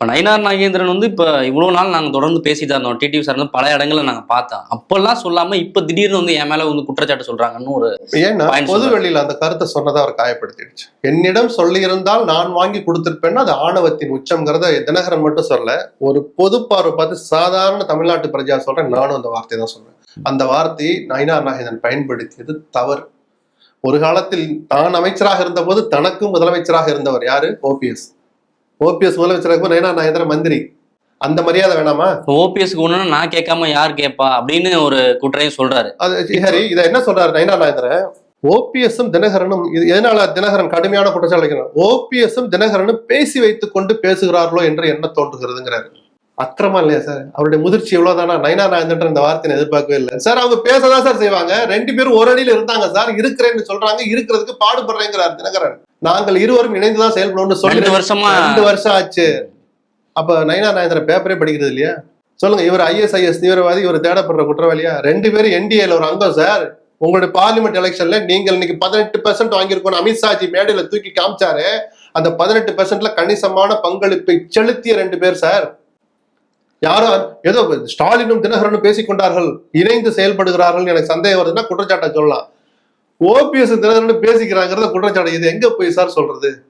இப்போ நயினார் நாகேந்திரன் வந்து இப்போ இவ்வளோ நாள் நாங்கள் தொடர்ந்து பேசிட்டு இருந்தோம். டிடிவி சார் பல இடங்களில் நாங்கள் பார்த்தோம். அப்பெல்லாம் சொல்லாம இப்போ திடீர்னு வந்து என் மேல வந்து குற்றச்சாட்டு சொல்றாங்கன்னு ஒரு ஏன்னா பொது. வெளியில அந்த கருத்தை சொன்னதை அவர் காயப்படுத்திடுச்சு. என்னிடம் சொல்லியிருந்தால் நான் வாங்கி கொடுத்திருப்பேன்னா அது ஆணவத்தின் உச்சம்ங்கிறத தினகரன் மட்டும் சொல்ல ஒரு பொது பார்வை பார்த்து சாதாரண தமிழ்நாட்டு பிரஜா சொல்றேன் நானும் அந்த வார்த்தையை தான் சொல்றேன். அந்த வார்த்தையை நயினார் நாகேந்திரன் பயன்படுத்தியது தவறு. ஒரு காலத்தில் தான் அமைச்சராக இருந்தபோது தனக்கும் முதலமைச்சராக இருந்தவர் யாரு? ஓபிஎஸ் ஓபிஎஸ் முதலமைச்சராக நயினார் நாகேந்திரன் மந்திரி? அந்த மரியாதை வேணாமா? ஓபிஎஸ்க்கு ஒண்ணுன்னா நான் கேட்காம யார் கேட்பா? அப்படின்னு ஒரு குற்றையும் சொல்றாரு. அது சரி இதை என்ன சொல்றாரு நயினா நாயந்திரன் ஓபிஎஸும் தினகரனும் இது எதனால தினகரன் கடுமையான குற்றச்சாட்டு ஓபிஎஸும் தினகரனும் பேசி வைத்துக் கொண்டு பேசுகிறார்களோ என்று என்ன தோன்றுகிறதுங்கிறாரு. அக்கிரமா இல்லையா சார் அவருடைய முதிர்ச்சி எவ்வளவுதானா? நைனா நாயந்திரன் இந்த வார்த்தையை எதிர்பார்க்கவே இல்லை. சார் அவங்க பேசதான் சார் செய்வாங்க. ரெண்டு பேரும் ஒரு அணியில இருந்தாங்க சார் இருக்கிறேன்னு சொல்றாங்க இருக்கிறதுக்கு பாடுபடுறேங்கிறார் தினகரன். நாங்கள் இருவரும் இணைந்துதான் செயல்படணும்னு சொல்லி ரெண்டு வருஷமா ரெண்டு வருஷம் ஆச்சு. அப்ப நயினா நாயந்திரன் பேப்பரே படிக்கிறது இல்லையா? சொல்லுங்க இவர் ஐஎஸ்ஐஎஸ் தீவிரவாதி இவர் தேடப்படுற குற்றவாளியா? ரெண்டு பேரும் என்டிஏல ஒரு அங்கம் சார் உங்களுடைய பார்லிமெண்ட் எலெக்ஷன்ல நீங்கள் இன்னைக்கு பதினெட்டு பெர்சென்ட் வாங்கியிருக்கோம் அமித்ஷாஜி மேடையில தூக்கி காமிச்சாரு. அந்த பதினெட்டு பெர்சென்ட்ல கணிசமான பங்களிப்பை செலுத்திய ரெண்டு பேர் சார் யாரும் ஏதோ ஸ்டாலினும் தினகரனும் பேசிக்கொண்டார்கள் இணைந்து செயல்படுகிறார்கள் எனக்கு சந்தேகம் வருதுன்னா குற்றச்சாட்டை சொல்லலாம். ஓபிஎஸ் தினகரன் பேசிக்கிறாங்கிறத குற்றச்சாட்டு. இது எங்க போய் சார் சொல்றது?